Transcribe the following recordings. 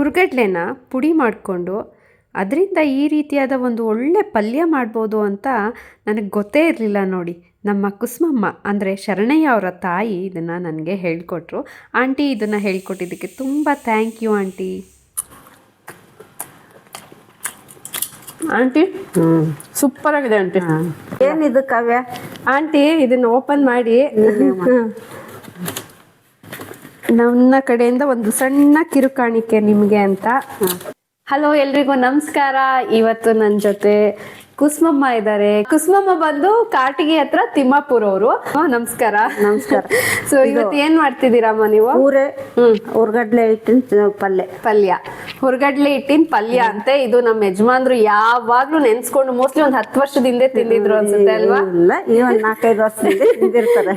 ಹುರ್ಗಡ್ಲೆನ ಪುಡಿ ಮಾಡಿಕೊಂಡು ಅದರಿಂದ ಈ ರೀತಿಯಾದ ಒಂದು ಒಳ್ಳೆ ಪಲ್ಯ ಮಾಡ್ಬೋದು ಅಂತ ನನಗೆ ಗೊತ್ತೇ ಇರಲಿಲ್ಲ ನೋಡಿ. ನಮ್ಮ ಕುಸುಮಮ್ಮ ಅಂದರೆ ಶರಣಯ್ಯ ಅವರ ತಾಯಿ ಇದನ್ನು ನನಗೆ ಹೇಳಿಕೊಟ್ರು. ಆಂಟಿ ಇದನ್ನು ಹೇಳಿಕೊಟ್ಟಿದ್ದಕ್ಕೆ ತುಂಬ thank you aunty. Aunty? Super ಆಗಿದೆ ಆಂಟಿ. ಏನಿದು ಕಾವ್ಯ? ಆಂಟಿ ಇದನ್ನ ಓಪನ್ ಮಾಡಿ. ನನ್ನ ಕಡೆಯಿಂದ ಒಂದು ಸಣ್ಣ ಕಿರುಕಾಣಿಕೆ ನಿಮಗೆ ಅಂತ. ಹಲೋ ಎಲ್ರಿಗೂ ನಮಸ್ಕಾರ. ಇವತ್ತು ನನ್ನ ಜೊತೆ ಕುಸುಮಮ್ಮ ಇದ್ದಾರೆ. ಕುಸುಮಮ್ಮ ಬಂದು ಕಾಟಿಗೆ ಹತ್ರ ತಿಮ್ಮಾಪುರ ಅವರು ನಮಸ್ಕಾರ. ನಮಸ್ಕಾರ. ಸೊ ಇವತ್ತು ಏನ್ ಮಾಡ್ತಿದ್ದೀರಮ್ಮ ನೀವು? ಊರೇ ಹ್ಮ್. ಹಿಟ್ಟಿನ ಪಲ್ಯ. ಪಲ್ಯ. ಹೊರಗಡ್ಲೆ ಹಿಟ್ಟಿನ ಪಲ್ಯ ಅಂತೆ. ಇದು ನಮ್ಮ ಯಜಮಾನ್ರು ಯಾವಾಗ್ಲೂ ನೆನ್ಸ್ಕೊಂಡು ಮೋಸ್ಟ್ಲಿ ಒಂದ್ ಹತ್ತು ವರ್ಷದಿಂದ ತಿಂದಿದ್ರು ಅನ್ಸುತ್ತೆ ಅಲ್ವಾ? ಇಲ್ಲ ಈ ಒಂದ್ ನಾಲ್ಕೈದು ವರ್ಷದಿಂದ ತಿಂದಿರ್ತಾರೆ.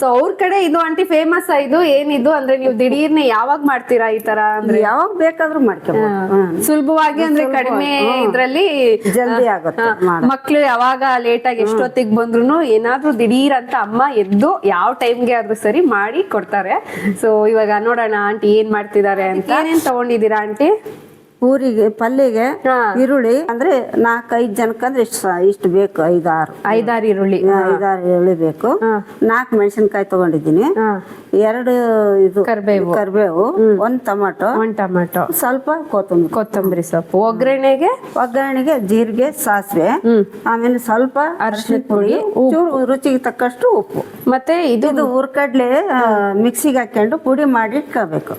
ಸೊ ಅವ್ರ ಕಡೆ ಇದು ಆಂಟಿ ಫೇಮಸ್ ಇದು? ಏನಿದು? ಅಂದ್ರೆ ನೀವು ದಿಢೀರ್ನೆ ಯಾವಾಗ ಮಾಡ್ತೀರಾ ಈ ತರ ಅಂದ್ರೆ? ಯಾವಾಗ ಬೇಕಾದ್ರೂ ಮಾಡ್ತೀವಿ ಸುಲಭವಾಗಿ ಅಂದ್ರೆ ಕಡಿಮೆ ಇದ್ರಲ್ಲಿ ಜಲ್ದಿ ಆಗುತ್ತೆ ಮಕ್ಳು ಯಾವಾಗ ಲೇಟ್ ಆಗಿ ಎಷ್ಟೊತ್ತಿಗೆ ಬಂದ್ರು ಏನಾದ್ರೂ ದಿಢೀರ್ ಅಂತ ಅಮ್ಮ ಎದ್ದು ಯಾವ ಟೈಮ್ಗೆ ಆದ್ರೂ ಸರಿ ಮಾಡಿ ಕೊಡ್ತಾರೆ. ಸೊ ಇವಾಗ ನೋಡೋಣ ಆಂಟಿ ಏನ್ ಮಾಡ್ತಿದ್ದಾರೆ ಅಂತ. ಏನೇನ್ ತಗೊಂಡಿದ್ದೀರಾ ಆಂಟಿ ಊರಿಗೆ ಪಲ್ಯಗೆ. ಈರುಳ್ಳಿ ಅಂದ್ರೆ ನಾಲ್ಕೈದು ಐದು ಇಷ್ಟು ಅಂದ್ರೆ ಇಷ್ಟು ಬೇಕು ಐದಾರು. ಐದಾರು ಈರುಳ್ಳಿ. ಐದಾರು ಈರುಳ್ಳಿ ಬೇಕು. ನಾಲ್ಕು ಮೆಣಸಿನ್ಕಾಯಿ ತಗೊಂಡಿದ್ದೀನಿ. ಎರಡು ಇದು ಕರ್ಬೇವು. ಕರಿಬೇವು ಒಂದ್ ಟೊಮಾಟೊ ಒಂದ್ ಟೊಮಾಟೊ. ಸ್ವಲ್ಪ ಕೊತ್ತಂಬರಿ. ಕೊತ್ತಂಬರಿ ಸೊಪ್ಪು. ಒಗ್ಗರಣೆಗೆ? ಒಗ್ಗರಣೆಗೆ ಜೀರಿಗೆ ಸಾಸಿವೆ ಆಮೇಲೆ ಸ್ವಲ್ಪ ಅರಿಶಿನ ಪುಡಿ ಚೂರು ರುಚಿಗೆ ತಕ್ಕಷ್ಟು ಉಪ್ಪು. ಮತ್ತೆ ಇದು ಇದು ಹುರ್ಕಡ್ಲೆ ಮಿಕ್ಸಿಗೆ ಹಾಕೊಂಡು ಪುಡಿ ಮಾಡಿ ಇಟ್ಕೋಬೇಕು.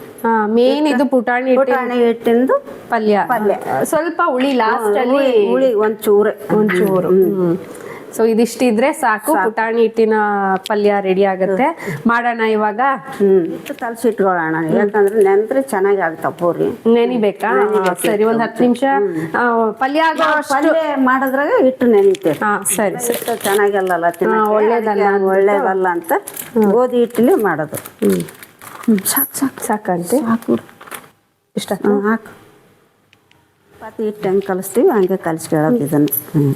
ಮೇನ್ ಇದು ಪುಟಾಣಿ ಪುಟಾಣಿ ಹಿಟ್ಟಿಂದು ಪಲ್ಯ. ಪಲ್ಯ. ಸ್ವಲ್ಪ ಹುಳಿ ಲಾಸ್ಟ್ ಅಲ್ಲಿ ಹುಳಿ ಒಂದ್ ಚೂರು. ಒಂಚೂರು. ಸೊ ಇದಿಷ್ಟಿದ್ರೆ ಸಾಕು ಪುಟಾಣಿ ಹಿಟ್ಟಿನ ಪಲ್ಯ ರೆಡಿ ಆಗುತ್ತೆ. ಮಾಡೋಣ ಇವಾಗ? ಹ್ಮ್. ತಲ್ಸಿ ಇಟ್ಕೊಳ್ಳೋಣ ಯಾಕಂದ್ರೆ ನೆಂದ್ರೆ ಚೆನ್ನಾಗಿ ಆಗುತ್ತೆ ಪೂರಿ. ನೆನಿಬೇಕಾ? ಸರಿ ಒಂದ್ ಹತ್ತು ನಿಮಿಷ. ಪಲ್ಯ ಆಗೋ ಪಲ್ಯ ಮಾಡಿದ್ರಾಗ ಹಿಟ್ಟು ನೆನಿತೇವೆ ಹಾ ಸರಿ ಸರಿ. ಚೆನ್ನಾಗಲ್ಲಲ್ಲ. ಒಳ್ಳೇದಲ್ಲ ಒಳ್ಳೇದಲ್ಲ ಅಂತ ಗೋಧಿ ಹಿಟ್ಟಲ್ಲಿ ಮಾಡೋದು. ಸಾಕು ಸಾಕು. ಸಾಕಂತೆ. ಸಾಕು. ಇಷ್ಟ? ಹಾಕು. ಚಪಾತಿ ಹಿಟ್ಟು ಹೆಂಗೆ ಕಲಿಸ್ತೀವಿ ಹಂಗೆ ಕಲಿಸ್ಕೊಳ್ಳೋದು ಇದನ್ನು. ಹ್ಮ್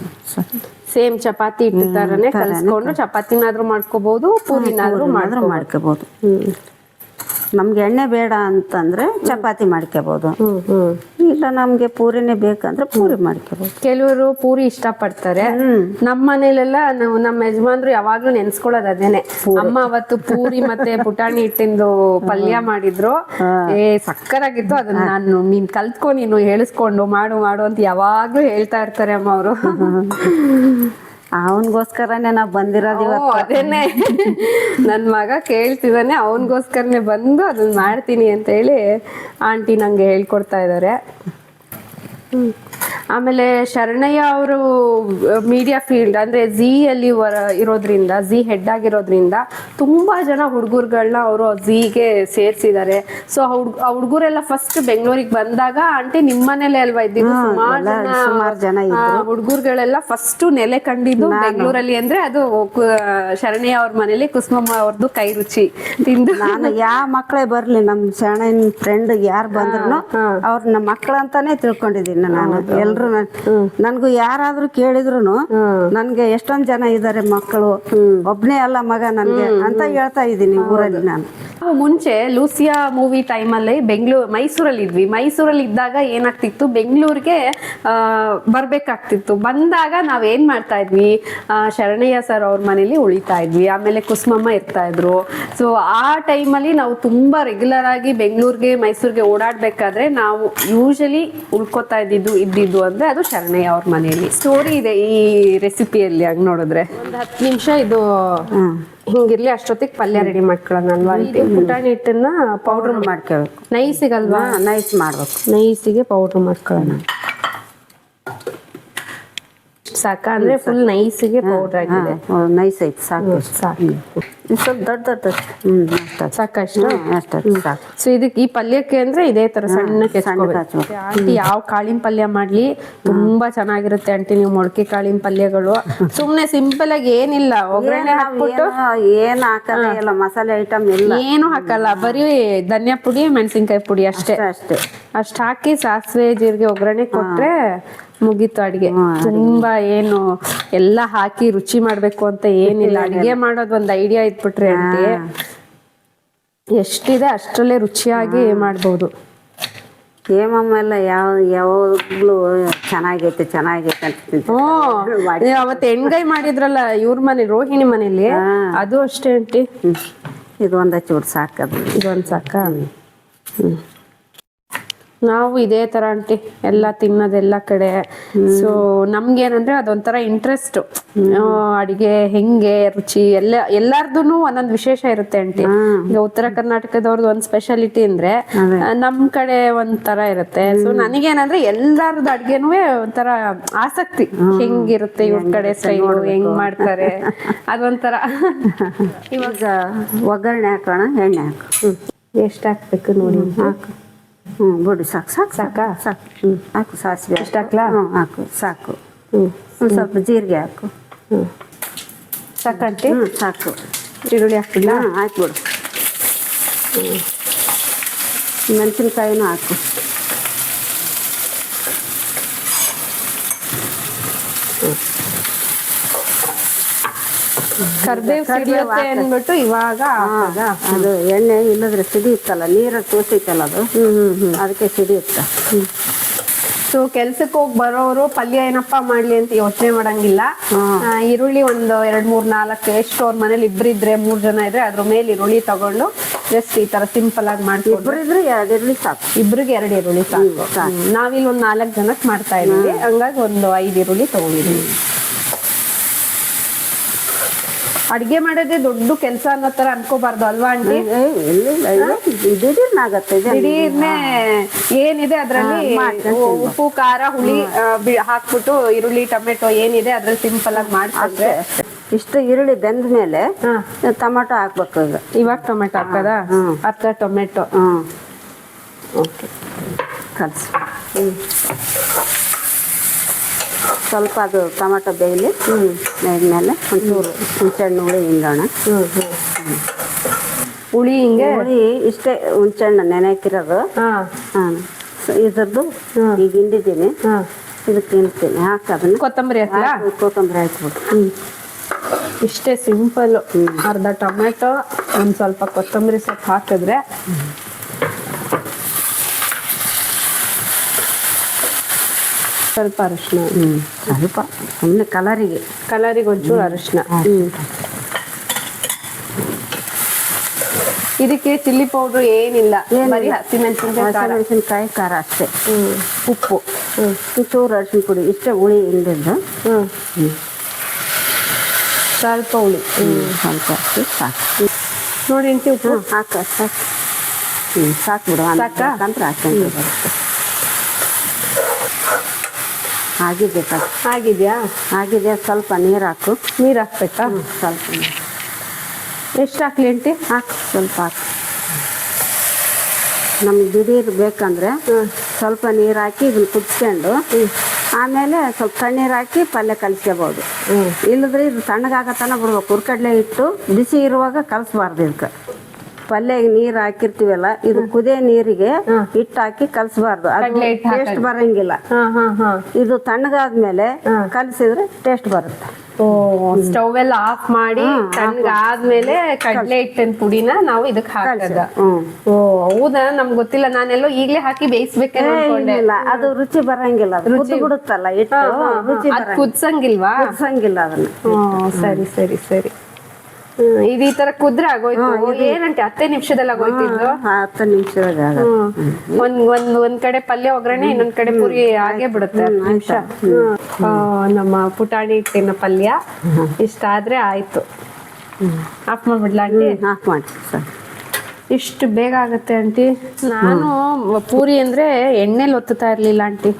ಸೇಮ್ ಚಪಾತಿ ಹಿಟ್ಟು ತರನೇ ಕಲಿಸ್ಕೊಂಡು ಚಪಾತಿನಾದ್ರೂ ಮಾಡ್ಕೋಬಹುದು ಪೂರಿನಾದ್ರೂ ಆದ್ರೂ ಮಾಡ್ಕೋಬಹುದು ಮಾಡ್ಕೋಬೋದು. ಹ್ಮ್. ನಮ್ಗೆ ಎಣ್ಣೆ ಬೇಡ ಅಂತಂದ್ರೆ ಚಪಾತಿ ಹ್ಮ್ ಇಲ್ಲ ನಮ್ಗೆ ಪೂರಿನೇ ಬೇಕಂದ್ರೆ ಪೂರಿ ಮಾಡ್ಕೋಬಹುದು ಕೆಲವರು ಪೂರಿ ಇಷ್ಟ ಪಡ್ತಾರೆ ನಮ್ಮ ಮನೇಲೆಲ್ಲ ನಾವು ನಮ್ಮ ಯಜಮಾನ್ರು ಯಾವಾಗ್ಲೂ ನೆನ್ಸ್ಕೊಳ್ಳೋದು ಅದೇನೆ. ಅಮ್ಮ ಅವತ್ತು ಪೂರಿ ಮತ್ತೆ ಪುಟಾಣಿ ಹಿಟ್ಟಿಂದು ಪಲ್ಯ ಮಾಡಿದ್ರು. ಏ ಸಕ್ಕರಾಗಿತ್ತು ಅದನ್ನ ನಾನು ನೀನ್ ಕಲ್ತ್ಕೊ ನೀನು ಹೇಳಿಸ್ಕೊಂಡು ಮಾಡು ಮಾಡು ಅಂತ ಯಾವಾಗ್ಲೂ ಹೇಳ್ತಾ ಇರ್ತಾರೆ ಅಮ್ಮ ಅವರು. ಅವನಿಗೋಸ್ಕರನೇ ನಾ ಬಂದಿರೋದು ಅದೇನೆ. ನನ್ ಮಗ ಕೇಳ್ತಿದ್ದಾನೆ ಅವನಿಗೋಸ್ಕರನೇ ಬಂದು ಅದನ್ನ ಮಾಡ್ತೀನಿ ಅಂತ ಹೇಳಿ ಆಂಟಿ ನಂಗೆ ಹೇಳ್ಕೊಡ್ತಾ ಇದ್ದಾರೆ ಹ್ಮ್. ಆಮೇಲೆ ಶರಣಯ್ಯ ಅವರು ಮೀಡಿಯಾ ಫೀಲ್ಡ್ ಅಂದ್ರೆ ಝೀ ಅಲ್ಲಿ ವರ ಇರೋದ್ರಿಂದ ಝೀ ಹೆಡ್ ಆಗಿರೋದ್ರಿಂದ ತುಂಬಾ ಜನ ಹುಡುಗರುಗಳನ್ನ ಅವರು ಝೀಗೆ ಸೇರಿಸಿದ್ದಾರೆ. ಸೊ ಆ ಹುಡುಗರೆಲ್ಲ ಫಸ್ಟ್ ಬೆಂಗಳೂರಿಗೆ ಬಂದಾಗ ಆಂಟಿ ನಿಮ್ಮನೇಲೆ ಅಲ್ವಾ ಇದ್ದಿದ್ದು ಸುಮಾರು ಜನ ಸುಮಾರು ಜನ ಹುಡುಗರುಗಳೆಲ್ಲ ಫಸ್ಟ್ ನೆಲೆ ಕಂಡಿದ್ದು ಬೆಂಗಳೂರಲ್ಲಿ ಅಂದ್ರೆ ಅದು ಶರಣಯ್ಯ ಅವ್ರ ಮನೇಲಿ ಕುಸುಮಮ್ಮ ಅವ್ರದ್ದು ಕೈ ರುಚಿ ತಿಂದು. ನಾನು ಯಾವ ಮಕ್ಕಳೇ ಬರ್ಲಿ ನಮ್ ಸಣ್ಣ ಫ್ರೆಂಡ್ ಯಾರು ಬಂದ್ರು ಅವ್ರ ನಮ್ಮ ಮಕ್ಕಳಂತಾನೆ ತಿಳ್ಕೊಂಡಿದ್ದೀನಿ ನಾನು. ಎಲ್ರು ನನ್ಗೂ ಯಾರಾದ್ರೂ ಕೇಳಿದ್ರು ನನ್ಗೆ ಎಷ್ಟೊಂದ್ ಜನ ಇದಾರೆ ಮಕ್ಕಳು. ಒಬ್ನೇ ಅಲ್ಲ ಮಗ ನನ್ಗೆ ಅಂತ ಹೇಳ್ತಾ ಇದ್ದೀನಿ ಊರಲ್ಲಿ ನಾನು. ಮುಂಚೆ ಲೂಸಿಯಾ ಮೂವಿ ಟೈಮಲ್ಲಿ ಬೆಂಗಳೂರು ಮೈಸೂರಲ್ಲಿ ಇದ್ವಿ. ಮೈಸೂರಲ್ಲಿ ಇದ್ದಾಗ ಏನಾಗ್ತಿತ್ತು? ಬೆಂಗಳೂರಿಗೆ ಬರ್ಬೇಕಾಗ್ತಿತ್ತು. ಬಂದಾಗ ನಾವ್ ಏನ್ ಮಾಡ್ತಾ ಇದ್ವಿ? ಶರಣಯ್ಯ ಸರ್ ಅವ್ರ ಮನೇಲಿ ಉಳಿತಾ ಇದ್ವಿ. ಆಮೇಲೆ ಕುಸುಮಮ್ಮ ಇರ್ತಾ ಇದ್ರು. ಸೊ ಆ ಟೈಮಲ್ಲಿ ನಾವು ತುಂಬಾ ರೆಗ್ಯುಲರ್ ಆಗಿ ಬೆಂಗಳೂರಿಗೆ ಮೈಸೂರಿಗೆ ಓಡಾಡ್ಬೇಕಾದ್ರೆ ನಾವು ಯೂಶಲಿ ಉಳ್ಕೊತಾ ಇದ್ದಿದ್ದು ಇದ್ದಿದ್ದು ಅಂದ್ರೆ ಅದು ಶರಣಯ್ಯ ಅವ್ರ ಮನೆಯಲ್ಲಿ. ಸ್ಟೋರಿ ಇದೆ ಈ ರೆಸಿಪಿಯಲ್ಲಿ ಹಂಗ್ ನೋಡಿದ್ರೆ. ಒಂದು ಹತ್ತು ನಿಮಿಷ ಇದು ಹಿಂಗಿರ್ಲಿ ಅಷ್ಟೊತ್ತಿಗೆ ಪಲ್ಯ ರೆಡಿ ಮಾಡ್ಕೊಳ್ಳೋಣ ಅಲ್ವಾ ಪುಟಾಣಿ ಹಿಟ್ಟನ್ನ ಪೌಡರ್ ಮಾಡ್ಕೋಬೇಕು ನೈಸಿಗಲ್ವಾ? ನೈಸ್ ಮಾಡ್ಬೇಕು. ನೈಸಿಗೆ ಪೌಡರ್ ಮಾಡ್ಕೊಳ್ಳೋಣ. ಸಾಕ? ಅಂದ್ರೆ ಫುಲ್ ನೈಸಿಗೆ ಪೌಡರ್ ಆಗಿದೆ. ನೈಸ್ ಐತಿ ಸಾಕು. ಸಾಕು. ಸ್ವಲ್ಪ ದೊಡ್ಡ ದೊಡ್ಡ ಅಷ್ಟೇ. ಸಾಕಷ್ಟು? ಅಷ್ಟು ಸಾಕು. ಸೊ ಇದಕ್ಕೆ ಈ ಪಲ್ಯಕ್ಕೆ ಅಂದ್ರೆ ಇದೇ ತರ ಸಣ್ಣ ಸಣ್ಣಗೆ ಆಂಟಿ ಯಾವ ಕಾಳಿನ ಪಲ್ಯ ಮಾಡ್ಲಿ ತುಂಬಾ ಚೆನ್ನಾಗಿರುತ್ತೆ ಆಂಟಿ ನೀವು ಮೊಳಕೆ ಕಾಳಿನ ಪಲ್ಯಗಳು. ಸುಮ್ನೆ ಸಿಂಪಲ್ ಆಗಿ ಏನಿಲ್ಲ ಒಗ್ಗರಣೆ ಹಾಕ್ಬಿಟ್ಟು ಏನ್ ಹಾಕಲ್ಲ ಇಲ್ಲ ಮಸಾಲೆ ಐಟಮ್ ಇಲ್ಲ. ಏನು ಹಾಕಲ್ಲ ಬರೀ ಧನಿಯಾ ಪುಡಿ ಮೆಣಸಿನ್ಕಾಯಿ ಪುಡಿ ಅಷ್ಟೇ. ಅಷ್ಟೇ ಅಷ್ಟ್. ಹಾಕಿ ಸಾಸಿವೆ ಜೀರಿಗೆ ಒಗ್ಗರಣೆ ಕೊಟ್ರೆ ಮುಗೀತು ಅಡಿಗೆ. ತುಂಬಾ ಏನು ಎಲ್ಲ ಹಾಕಿ ರುಚಿ ಮಾಡ್ಬೇಕು ಅಂತ ಏನಿಲ್ಲ. ಅಡಿಗೆ ಮಾಡೋದ್ ಒಂದ್ ಐಡಿಯಾ ಇಟ್ಬಿಟ್ರೆ ಆಂಟಿ. ಎಷ್ಟಿದೆ ಅಷ್ಟರಲ್ಲೇ ರುಚಿಯಾಗಿ ಮಾಡ್ಬೋದು. ಏಮಮ್ಮ ಎಲ್ಲ ಯಾವ ಯಾವಾಗ್ಲೂ ಚೆನ್ನಾಗೈತೆ ಚೆನ್ನಾಗೈತೆ ಅಂತ. ಹ್ಞೂ. ಅವತ್ತು ಎಣ್ಗಾಯಿ ಮಾಡಿದ್ರಲ್ಲ ಇವ್ರ ಮನೆ ರೋಹಿಣಿ ಮನೇಲಿ ಅದು ಅಷ್ಟೇ ಅಂಟಿ. ಇದು ಒಂದು ಚೂರು ಸಾಕದು ಇದೊಂದು ಸಾಕ? ಹ್ಮ್. ನಾವು ಇದೇ ತರ ಆಂಟಿ ಎಲ್ಲ ತಿನ್ನೋದೆಲ್ಲ ಕಡೆ. ಸೊ ನಮ್ಗೇನಂದ್ರೆ ಅದೊಂಥರ ಇಂಟ್ರೆಸ್ಟ್ ಅಡಿಗೆ ಹೆಂಗೆ ರುಚಿ ಎಲ್ಲ ಎಲ್ಲಾರ್ದು ಒಂದೊಂದು ವಿಶೇಷ ಇರುತ್ತೆ ಆಂಟಿ. ಈಗ ಉತ್ತರ ಕರ್ನಾಟಕದವ್ರದ್ದು ಒಂದ್ ಸ್ಪೆಷಾಲಿಟಿ ಅಂದ್ರೆ ನಮ್ ಕಡೆ ಒಂಥರ ಇರುತ್ತೆ. ಸೊ ನನಗೇನಂದ್ರೆ ಎಲ್ಲಾರ್ದು ಅಡ್ಗೆನೂ ಒಂಥರ ಆಸಕ್ತಿ. ಹೆಂಗಿರುತ್ತೆ ಇವ್ರ ಕಡೆ ಸ್ಟೈಲು ಹೆಂಗ್ ಮಾಡ್ತಾರೆ. ಅದೊಂಥರ. ಇವಾಗ ಒಗ್ಗರಣೆ ಹಾಕೋಣ ಎಣ್ಣೆ ಹಾಕು. ಎಷ್ಟ್ ಹಾಕ್ಬೇಕು ನೋಡಿ. ಹಾಕು. ಹ್ಞೂ ಬಿಡು ಸಾಕು ಸಾಕು ಸಾಕಾ? ಸಾಕು? ಹ್ಞೂ ಹಾಕು ಸಾಸಿವೆ ಅಷ್ಟು ಹಾಕ್ಲಾ? ಹ್ಞೂ ಹಾಕು ಸಾಕು. ಹ್ಞೂ ಒಂದು ಸ್ವಲ್ಪ ಜೀರಿಗೆ ಹಾಕು. ಹ್ಞೂ ಸಾಕಂಟಿ? ಹ್ಞೂ ಸಾಕು. ಈರುಳ್ಳಿ ಹಾಕಿಲ್ಲ ಹಾಕಿ ಬಿಡು. ಹ್ಞೂ ಮೆಣಸಿನ್ಕಾಯಿನೂ ಹಾಕು. ಕರ್ಬೇವ್ ಸಿಡಿಯುತ್ತೆ ಅಂದ್ಬಿಟ್ಟು ಇವಾಗ? ಅದು ಎಣ್ಣೆ ಇಲ್ಲದ್ರೆ ಸಿಡಿಯುತ್ತಲ್ಲ ನೀರು ತೋಸೈತಲ್ಲ ಅದು? ಅದಕ್ಕೆ ಸಿಡಿಯುತ್ತೆ. ಸೊ ಕೆಲ್ಸಕ್ಕೆ ಹೋಗಿ ಬರೋರು ಪಲ್ಯ ಏನಪ್ಪಾ ಮಾಡ್ಲಿ ಅಂತ ಯೋಚನೆ ಮಾಡಂಗಿಲ್ಲ. ಈರುಳ್ಳಿ ಒಂದು ಎರಡ್ ಮೂರ್ ನಾಲ್ಕು ಎಷ್ಟು ಅವ್ರ ಮನೇಲಿ ಇಬ್ರಿದ್ರೆ ಮೂರ್ ಜನ ಇದ್ರೆ ಅದ್ರ ಮೇಲೆ ಈರುಳ್ಳಿ ತಗೊಂಡು ಜಸ್ಟ್ ಈ ತರ ಸಿಂಪಲ್ ಆಗಿ ಮಾಡ್ತೀವಿ ಇಬ್ಬರಿದ್ರೆ ಎರಡು ಈರುಳ್ಳಿ ಸಾಕು. ಇಬ್ರಿಗೆ ಎರಡು ಈರುಳ್ಳಿ ಸಾಕು. ಹ್ಮ್. ನಾವಿಲ್ಲಿ ಒಂದ್ ನಾಲ್ಕು ಜನಕ್ಕೆ ಮಾಡ್ತಾ ಇದ್ದೀವಿ. ಹಂಗಾಗಿ ಒಂದು ಐದು ಈರುಳ್ಳಿ ತಗೊಂಡಿದೀವಿ ಅಡ್ಗೆ ಮಾಡೋದೇ ದೊಡ್ಡ ಕೆಲಸ ಅನ್ನೋ ತರ ಅನ್ಕೋಬಾರ್ದು ಅಲ್ವಾ ಆಂಟಿ? ದಿಢೀರ್ನಾಗತ್ತೆ ದಿಢೀರ್ನೆ ಏನಿದೆ ಅದ್ರಲ್ಲಿ ಉಪ್ಪು ಖಾರ ಹುಳಿ ಹಾಕ್ಬಿಟ್ಟು ಈರುಳ್ಳಿ ಟೊಮೆಟೊ ಏನಿದೆ ಅದ್ರಲ್ಲಿ ಸಿಂಪಲ್ ಆಗಿ ಮಾಡ್ಕೊಂಡ್ರೆ ಇಷ್ಟು ಈರುಳ್ಳಿ ಬೆಂದ ಮೇಲೆ ಟೊಮೆಟೊ ಟೊಮಾಟೊ ಹಾಕ್ಬೇಕು ಈಗ. ಇವಾಗ ಟೊಮೆಟೊ ಹಾಕದ? ಅರ್ಧ ಟೊಮೆಟೊ. ಹ್ಞೂ ಓಕೆ. ಕಲಸಿ. ಸ್ವಲ್ಪ ಅದು ಟೊಮೆಟೊ ಬೇಯಲಿ ಮೇಲೆ ಒಂಚೂರು ಹುಣಸೆಹಣ್ಣು ಹುಳಿ ಹಿಂಡೋಣ ಹುಳಿ ಹಿಂಗೆ ಹುಳಿ ಇಷ್ಟೇ ಹುಣಸೆಹಣ್ಣು ನೆನೆಕಿರೋದು. ಹಾ. ಹಾಂ. ಇದ್ರದ್ದು ಈಗ ಹಿಂಡಿದ್ದೀನಿ. ಹಾ. ಇದಕ್ಕೆ ಹಿಂಡ್ತೀನಿ ಹಾಕಿ ಅದನ್ನು. ಕೊತ್ತಂಬರಿ ಹಾಕ್ಲಾ ಹಾಕಿ ಕೊತ್ತಂಬರಿ ಹಾಕ್ಬಿಟ್ಟು ಹ್ಞೂ ಇಷ್ಟೇ ಸಿಂಪಲ್ಲು. ಅರ್ಧ ಟೊಮೆಟೊ ಒಂದು ಸ್ವಲ್ಪ ಕೊತ್ತಂಬರಿ ಸೊಪ್ಪು ಹಾಕಿದ್ರೆ ಸ್ವಲ್ಪ ಅರಿಶಿನ. ಹ್ಞೂ ಸ್ವಲ್ಪ ಸುಮ್ಮನೆ ಕಲರಿಗೆ. ಕಲರಿಗೆ ಒಂಚೂರು ಅರಿಶಿನ. ಇದಕ್ಕೆ ಚಿಲ್ಲಿ ಪೌಡ್ರ್ ಏನಿಲ್ಲ. ಬರೀ ಹಸಿಮೆಣಸಿನ್ಕಾಯಿ ಖಾರ. ಹಸಿಮೆಣಸಿನ್ಕಾಯಿ ಖಾರ ಅಷ್ಟೇ. ಹ್ಮ್. ಉಪ್ಪು. ಚೂರು ಅರಿಶಿನ ಪುಡಿ. ಇಷ್ಟೇ ಹುಳಿ ಹಿಂಡಿದ್ದು ಹ್ಮ್. ಸ್ವಲ್ಪ ಹುಳಿ. ಹ್ಞೂ ಸ್ವಲ್ಪ ಅಷ್ಟು ಸಾಕು. ನೋಡಿ ಇಂತಿ ಉಪ್ಪು. ಹ್ಞೂ ಹಾಕ ಸಾಕು ಹ್ಞೂ ಸಾಕು? ಬಿಡು ಸಾಕಾ? ಹಾಕೊಂಡು ಬರುತ್ತೆ. ಆಗಿದೆ ಆಗಿದೆಯಾ ಆಗಿದ್ಯಾ ಆಗಿದೆ ಸ್ವಲ್ಪ ನೀರು ಹಾಕು. ನೀರು ಹಾಕ್ಬೇಕಾ? ಸ್ವಲ್ಪ ನೀರು. ಎಷ್ಟು ಹಾಕ್ಲಿ ಅಂಟಿ ಹಾಕು ಸ್ವಲ್ಪ ಹಾಕು. ನಮ್ಗೆ ದಿಢೀರ್ ಬೇಕಂದ್ರೆ ಸ್ವಲ್ಪ ನೀರು ಹಾಕಿ ಇದನ್ನ ಕುದಿಸ್ಕೊಂಡು ಆಮೇಲೆ ಸ್ವಲ್ಪ ತಣ್ಣೀರು ಹಾಕಿ ಪಲ್ಯ ಕಲಿಸ್ಕೋಬೋದು. ಇಲ್ಲದ್ರೆ ಇದು ತಣ್ಣಗಾಗತನ ಬಿಡ್ಬೇಕು. ಹುರ್ಕಡ್ಲೆ ಇಟ್ಟು ಬಿಸಿ ಇರುವಾಗ ಕಲಸ್ಬಾರ್ದು ಇದಕ್ಕೆ. ಪಲ್ಯಗೆ ನೀರ್ ಹಾಕಿರ್ತೀವಲ್ಲ ಇದು ಕುದಿಯೋ ನೀರಿಗೆ ಹಿಟ್ಟು ಹಾಕಿ ಕಲ್ಸಬಾರ್ದು. ಅದು ಕಡ್ಲೆ ಹಿಟ್ಟು ಟೇಸ್ಟ್ ಬರಂಗಿಲ್ಲ. ಹಾ ಹಾ ಹಾ. ಇದು ತಣ್ಣಗಾದ್ಮೇಲೆ ಕಲಸಿದ್ರೆ ಟೇಸ್ಟ್ ಬರುತ್ತೆ. ಸ್ಟವ್ ಎಲ್ಲ ಆಫ್ ಮಾಡಿ ತಣ್ಣಗಾದ್ಮೇಲೆ ಕಡ್ಲೆ ಹಿಟ್ಟಿನ ಪುಡಿನ ನಾವು ಇದಕ್ ಹಾಕದ. ಹ್ಮ್. ಓ ಹೌದಾ? ನಮ್ಗೆ ಗೊತ್ತಿಲ್ಲ. ನಾನೆಲ್ಲೋ ಈಗ್ಲೇ ಹಾಕಿ ಅನ್ಕೊಂಡೆ ಇಲ್ಲ ಅದು ರುಚಿ ಬರಂಗಿಲ್ಲ. ಅದು ಕುದ್ದು ಬಿಡುತ್ತಲ್ಲ ಹಿಟ್ಟು. ರುಚಿ ಅದ್ ಕುದ್ಸಂಗಿಲ್ವಾ? ಕುದ್ಸಂಗಿಲ್ಲ ಅದನ್ನ. ಸರಿ ಸರಿ ಸರಿ. ಇದು ಈ ತರ ಕುದ್ರೆ ಆಗೋಯ್ತು. ಏನಂತೆ? ಹತ್ತೇ ನಿಮಿಷದಲ್ಲಿ ಆಗೋಯ್ತಿದ್ದು? ಹತ್ತು ನಿಮಿಷದಾಗ. ಒಂದ್ ಒಂದ್ ಒಂದ್ ಕಡೆ ಪಲ್ಯ ಒಗ್ಗರಣೆ ಇನ್ನೊಂದ್ ಕಡೆ ಪುರಿ ಆಗೇ ಬಿಡುತ್ತೆ. ನಿಮಿಷ. ನಮ್ಮ ಪುಟಾಣಿ ಹಿಟ್ಟಿನ ಪಲ್ಯ ಇಷ್ಟ ಆದ್ರೆ ಆಯ್ತು. ಹಾಕ್ ಮಾಡ್ಬಿಡ್ಲಾ ಆಂಟಿ? ಹಾಕ್ ಮಾಡಿ ಸರ್. ಇಷ್ಟು ಬೇಗ ಆಗತ್ತೆ ಆಂಟಿ? ನಾನು ಪೂರಿ ಅಂದ್ರೆ ಎಣ್ಣೆಲಿ ಒತ್ತುತ್ತಾ ಇರ್ಲಿಲ್ಲ ಆಂಟಿ.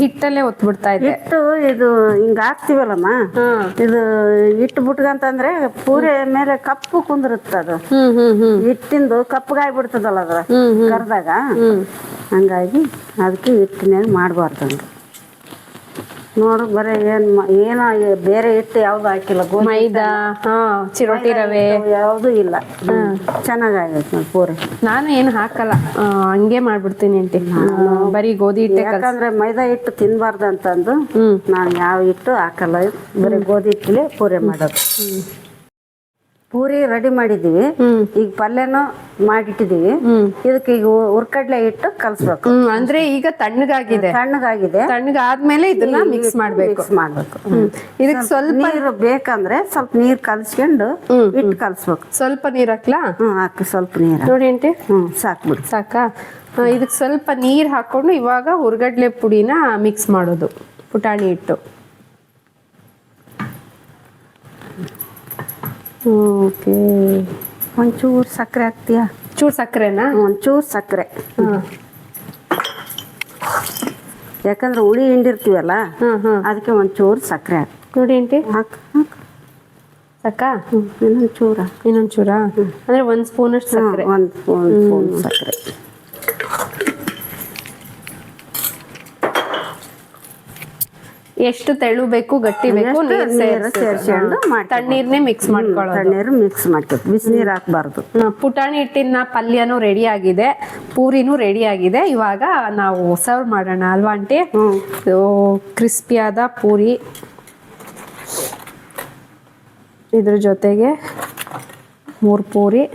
ಹಿಟ್ಟಲ್ಲೇ ಒತ್ಬಿಡ್ತಾ ಇದ್ದೆ. ಹಿಟ್ಟು ಇದು ಹಿಂಗ ಹಾಕ್ತಿವಲ್ಲಮ್ಮ? ಇದು ಹಿಟ್ಟು ಬಿಟ್ಕಂತಂದ್ರೆ ಪೂರಿ ಮೇಲೆ ಕಪ್ಪು ಕುಂದಿರುತ್ತೆ ಅದು. ಹಿಟ್ಟಿಂದು ಕಪ್ಪಗಾಯಿ ಬಿಡ್ತದಲ್ಲ ಅದ್ರ. ಕರ್ದಾಗ? ಹಂಗಾಗಿ ಅದಕ್ಕೆ ಹಿಟ್ಟಿನಾಗ ಮಾಡಬಾರ್ದು ನೋಡು ಬರೀ ಏನು ಏನ ಈ ಬೇರೆ ಹಿಟ್ಟು ಯಾವ್ದು ಹಾಕಿಲ್ಲ ಗೋಧಿ ಮೈದಾ ಹಾ ಚಿರೋಟಿ ರವೆ. ಯಾವುದು ಇಲ್ಲ. ಚೆನ್ನಾಗಾಗೈತೆ ನೋಡಿ ಪೂರಿ. ನಾನು ಏನು ಹಾಕಲ್ಲ. ಆ, ಹಂಗೆ ಮಾಡ್ಬಿಡ್ತೀನಿ ಅಂತ ಬರೀ ಗೋಧಿ ಹಿಟ್ಟೆ ಕಲ್ಸಿ ಯಾಕಂದ್ರೆ ಮೈದಾ ಹಿಟ್ಟು ತಿನ್ಬಾರ್ದು ಅಂತಂದು ಹ್ಮ್. ನಾನು ಯಾವ ಹಿಟ್ಟು ಹಾಕಲ್ಲ. ಬರೀ ಗೋಧಿ ಹಿಟ್ಟಲೆ ಪೂರಿ ಮಾಡೋದು. ಪೂರಿ ರೆಡಿ ಮಾಡಿದೀವಿ ಈಗ ಪಲ್ಯನೂ ಮಾಡಿಟ್ಟಿದೀವಿ ಇದಕ್ಕೆ ಈಗ ಹುರ್ಕಡ್ಲೆ ಇಟ್ಟು ಕಲ್ಸ್ಬೇಕು. ಅಂದ್ರೆ ಈಗ ತಣ್ಣಗಾಗಿದೆ. ತಣ್ಣಗಾಗಿದೆ. ತಣ್ಣಗಾದ್ಮೇಲೆ ಇದನ್ನ ಮಿಕ್ಸ್ ಮಾಡ್ಬೇಕು. ಮಿಕ್ಸ್ ಮಾಡ್ಬೇಕು. ಇದಕ್ಕೆ ಸ್ವಲ್ಪ ನೀರು ಬೇಕಂದ್ರೆ ಸ್ವಲ್ಪ ನೀರ್ ಕಲ್ಸ್ಕೊಂಡು ಇಟ್ಟು ಕಲ್ಸ್ಬೇಕು. ಸ್ವಲ್ಪ ನೀರ್ ಹಾಕ್ಲಾ? ಹಾಕಿ ಸ್ವಲ್ಪ ನೀರ್ ನೋಡಿ ಅಂಟಿ ಹ್ಮ್ ಸಾಕು ಬಿಡು. ಸಾಕಾ? ಇದಕ್ಕೆ ಸ್ವಲ್ಪ ನೀರ್ ಹಾಕೊಂಡು ಇವಾಗ ಹುರ್ಗಡ್ಲೆ ಪುಡಿನ ಮಿಕ್ಸ್ ಮಾಡೋದು. ಪುಟಾಣಿ ಹಿಟ್ಟು. ಓಕೆ. ಒಂಚೂರು ಸಕ್ಕರೆ ಹಾಕ್ತೀಯಾ? ಚೂರು ಸಕ್ಕರೆನಾ? ಒಂಚೂರು ಸಕ್ಕರೆ. ಹಾಂ. ಯಾಕಂದ್ರೆ ಹುಳಿ ಹಿಂಡಿರ್ತೀವಲ್ಲ ಹಾಂ ಹಾಂ. ಅದಕ್ಕೆ ಒಂಚೂರು ಸಕ್ಕರೆ ಹಾಕಿ. ನೋಡಿ ಆಂಟಿ. ಹಾಕ್ ಹಾಕ್. ಸಾಕಾ ಇನ್ನೊಂದು ಚೂರ ಇನ್ನೊಂದು ಚೂರ ಅಂದರೆ ಒಂದು ಸ್ಪೂನ್ ಅಷ್ಟು ಸಕ್ಕರೆ ಒಂದು ಸ್ಪೂನ್ ಸ್ಪೂನ್ ಸಕ್ಕರೆ. ಎಷ್ಟು ತೆಳು ಬೇಕು ಗಟ್ಟಿ ಬೇಕು ನೀರ್ ಸೇರ್ಸ್ಕೊಂಡು ತಣ್ಣೀರ್ನೇ ಮಿಕ್ಸ್ ಮಾಡ್ಕೊಳ್ಳೋದು. ತಣ್ಣೀರು ಮಿಕ್ಸ್ ಮಾಡ್ಬೇಕು ಬಿಸಿನೀರು ಹಾಕ್ಬಾರ್ದು. ಆ, ಪುಟಾಣಿ ಹಿಟ್ಟಿನ ಪಲ್ಯನೂ ರೆಡಿ ಆಗಿದೆ. ಪೂರಿನೂ ರೆಡಿ ಆಗಿದೆ. ಇವಾಗ ನಾವು ಸರ್ವ್ ಮಾಡೋಣ. ಅಲ್ವಾ ಆಂಟಿ? ಹ್ಮ್. ಕ್ರಿಸ್ಪಿಯಾದ ಪೂರಿ. ಇದ್ರ ಜೊತೆಗೆ ಮೂರು ಪೂರಿ.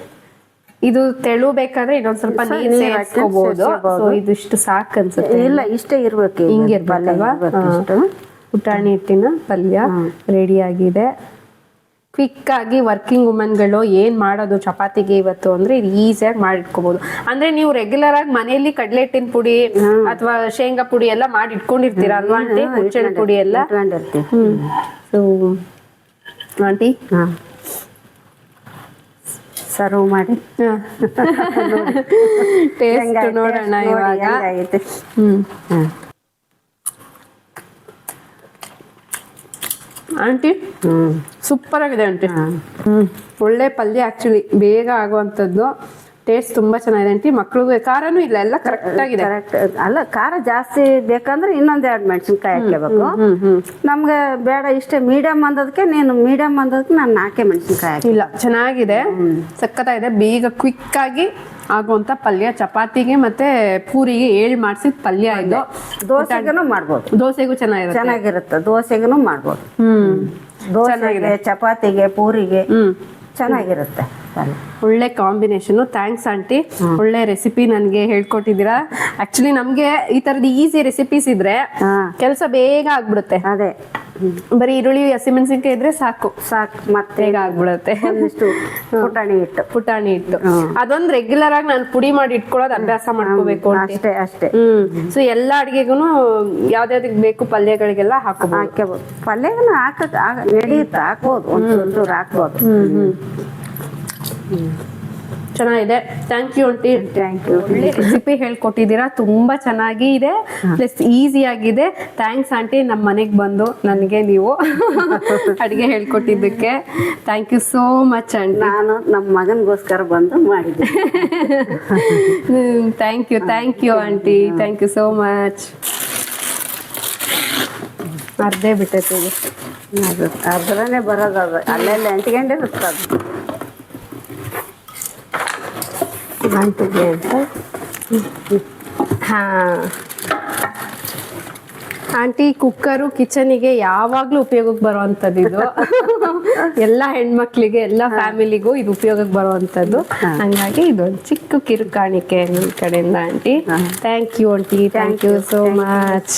ಇದು ತೆಳು ಬೇಕಾದ್ರೆ ಇನ್ನೊಂದ್ ಸ್ವಲ್ಪ ನೀರ್ ನೀರ್ ಹಾಕಿ ಸೇರಿಸ್ಕೋಬಹುದು ಸೇರ್ಸ್ಕೊಬೋದು. ಇದಿಷ್ಟು ಸಾಕು ಅನ್ಸುತ್ತೆ. ಇಲ್ಲ ಇಷ್ಟೇ ಇರ್ಬೇಕು. ಹಿಂಗಿರ್ಬೇಕಲ್ವಾ ಇರ್ಬೇಕು ಇಷ್ಟು. ಪುಟಾಣಿ ಹಿಟ್ಟಿನ ಪಲ್ಯ ರೆಡಿ ಆಗಿದೆ ಕ್ವಿಕ್ ಆಗಿ ವರ್ಕಿಂಗ್ ವುಮನ್ಗಳು ಏನ್ ಮಾಡೋದು ಚಪಾತಿಗೆ ಇವತ್ತು ಅಂದ್ರೆ ಇದು ಈಸಿಯಾಗಿ ಮಾಡಿಟ್ಕೋಬಹುದು ಅಂದ್ರೆ ನೀವು ರೆಗ್ಯುಲರ್ ಆಗಿ ಮನೆಯಲ್ಲಿ ಕಡಲೆ ಹಿಟ್ಟಿನ ಪುಡಿ ಅಥವಾ ಶೇಂಗಾ ಪುಡಿ ಎಲ್ಲ ಮಾಡಿ ಇಟ್ಕೊಂಡಿರ್ತೀರ ಅಲ್ವಾ ಆಂಟಿ? ಹುಚ್ಚೆಳ್ ಪುಡಿ ಎಲ್ಲ? So aunty? ಸರ್ವ್ ಮಾಡಿ. ಟೇಸ್ಟ್? ನೋಡೋಣ ನೋಡಿ ಇವಾಗ. ಹೆಂಗಾಗೈತೆ. ಹ್ಮ್ ಹಾ. ಆಂಟಿ ಹ್ಮ್ ಸೂಪರ್ ಆಗಿದೆ ಆಂಟಿ ಹ್ಮ್ ಒಳ್ಳೆ ಪಲ್ಯ ಆಕ್ಚುಲಿ ಬೇಗ ಆಗುವಂಥದ್ದು ಟೇಸ್ಟ್ ತುಂಬಾ ಚೆನ್ನಾಗಿದೆ ಆಂಟಿ. ಮಕ್ಳಿಗೆ ಖಾರನೂ ಇಲ್ಲ ಎಲ್ಲ ಕರೆಕ್ಟ್ ಆಗಿದೆ. ಕರೆಕ್ಟ್ ಅಲ್ಲ ಖಾರ ಜಾಸ್ತಿ ಬೇಕಂದ್ರೆ ಇನ್ನೊಂದ್ ಎರಡು ಮೆಣಸಿನ್ಕಾಯಿ ಹಾಕ್ಲೇಬೇಕು. ನಮ್ಗೆ ಬೇಡ ಇಷ್ಟೇ ಮೀಡಿಯಂ ಅಂದದಕ್ಕೆ ನೀನು ಮೀಡಿಯಂ ಅಂದದಕ್ಕೆ ನಾನು ನಾಲ್ಕೇ ಮೆಣಸಿನ್ಕಾಯಿ ಇಲ್ಲ ಚೆನ್ನಾಗಿದೆ ಸಖತ್ತಾಗಿದೆ. ಬೇಗ ಕ್ವಿಕ್ ಆಗಿ ಆಗುವಂತ ಪಲ್ಯ ಚಪಾತಿಗೆ ಮತ್ತೆ ಪೂರಿಗೆ ಏಳ್ ಮಾಡಿಸಿದ ಪಲ್ಯ ಇದು. ದೋಸೆಗೂ ಮಾಡ್ಬೋದು. ದೋಸೆಗೂ ಚೆನ್ನಾಗಿರುತ್ತೆ. ಚೆನ್ನಾಗಿರುತ್ತೆ ದೋಸೆಗೂ ಮಾಡ್ಬೋದು. ಹ್ಮ್. ದೋಸೆಗೆ ಚಪಾತಿಗೆ ಪೂರಿಗೆ ಹ್ಮ್. ಚೆನ್ನಾಗಿರುತ್ತೆ. ಒಳ್ಳೆ ಕಾಂಬಿನೇಷನ್ ಥ್ಯಾಂಕ್ಸ್ ಆಂಟಿ. ಒಳ್ಳೆ ರೆಸಿಪಿ ನನಗೆ ಹೇಳ್ಕೊಟ್ಟಿದ್ದೀರಾ. ಆಕ್ಚುಲಿ ನಮ್ಗೆ ಈ ತರದ ಈಸಿ ರೆಸಿಪೀಸ್ ಇದ್ರೆ ಕೆಲಸ ಬೇಗ ಆಗ್ಬಿಡುತ್ತೆ. ಅದೇ. ಬರೀ ಈರುಳ್ಳಿ ಹಸಿಮೆಣಸಿನ್ಕಾಯಿ ಇದ್ರೆ ಸಾಕು. ಸಾಕು. ಮತ್ತೆ ಬೇಗ ಆಗ್ಬಿಡುತ್ತೆ. ಒಂದಿಷ್ಟು ಪುಟಾಣಿ ಹಿಟ್ಟು. ಪುಟಾಣಿ ಹಿಟ್ಟು. ಅದೊಂದ್ ರೆಗ್ಯುಲರ್ ಆಗಿ ನಾನು ಪುಡಿ ಮಾಡಿ ಇಟ್ಕೊಳ್ಳೋದು ಅಭ್ಯಾಸ ಮಾಡ್ಕೋಬೇಕು ಅಷ್ಟೇ ಅಷ್ಟೇ. ಹ್ಮ್. ಸೊ ಎಲ್ಲಾ ಅಡಿಗೆಗೂ ಯಾವ್ದ್ಯಾವ್ದಕ್ ಬೇಕು ಪಲ್ಯಗಳಿಗೆಲ್ಲ ಹಾಕಬಹುದು ಪಲ್ಯಗಳನ್ನ ಹಾಕಕ್ ನಡೆಯುತ್ತೆ? ಹಾಕ್ಬೋದು. ಒಂಚೂರು ಹಾಕ್ಬೋದು. ಚೆನ್ನಾಗಿದೆ. Thank you aunty thank you ಒಳ್ಳೆ ರೆಸಿಪಿ ಹೇಳ್ಕೊಟ್ಟಿದ್ದೀರಾ. ತುಂಬಾ ಚೆನ್ನಾಗಿ ಇದೆ. ಪ್ಲಸ್ ಈಸಿ ಆಗಿದೆ. ಥ್ಯಾಂಕ್ಸ್ ಆಂಟಿ ನಮ್ಮ ಮನೆಗೆ ಬಂದು ನನಗೆ ನೀವು ಅಡುಗೆ ಹೇಳ್ಕೊಟ್ಟಿದ್ದಕ್ಕೆ. Thank you so much aunty ನಾನು ನಮ್ಮ ಮಗನಿಗೋಸ್ಕರ ಬಂದು ಮಾಡಿದ್ದೆ. Thank you thank you aunty thank you so much ಅರ್ಧೇ ಬಿಟ್ಟೈತೆ ಅರ್ಧನೇ ಬರೋದು ಅದು. ಅಲ್ಲೆಲ್ಲ ಎಂಟ್ಕೊಂಡಿರುತ್ತೆ ಅದು ಅಂತ. ಹಾ. ಆಂಟಿ ಕುಕ್ಕರು ಕಿಚನಿಗೆ ಯಾವಾಗ್ಲೂ ಉಪಯೋಗಕ್ಕೆ ಬರುವಂತದ್ದು ಇದು. ಎಲ್ಲ ಹೆಣ್ಮಕ್ಳಿಗೆ ಎಲ್ಲ ಫ್ಯಾಮಿಲಿಗೂ ಇದು ಉಪಯೋಗಕ್ಕೆ ಬರುವಂತದ್ದು ಹಂಗಾಗಿ ಇದೊಂದು ಚಿಕ್ಕ ಕಿರುಕಾಣಿಕೆ ನಿಮ್ಮ ಕಡೆಯಿಂದ aunty. Thank you aunty. Thank you so much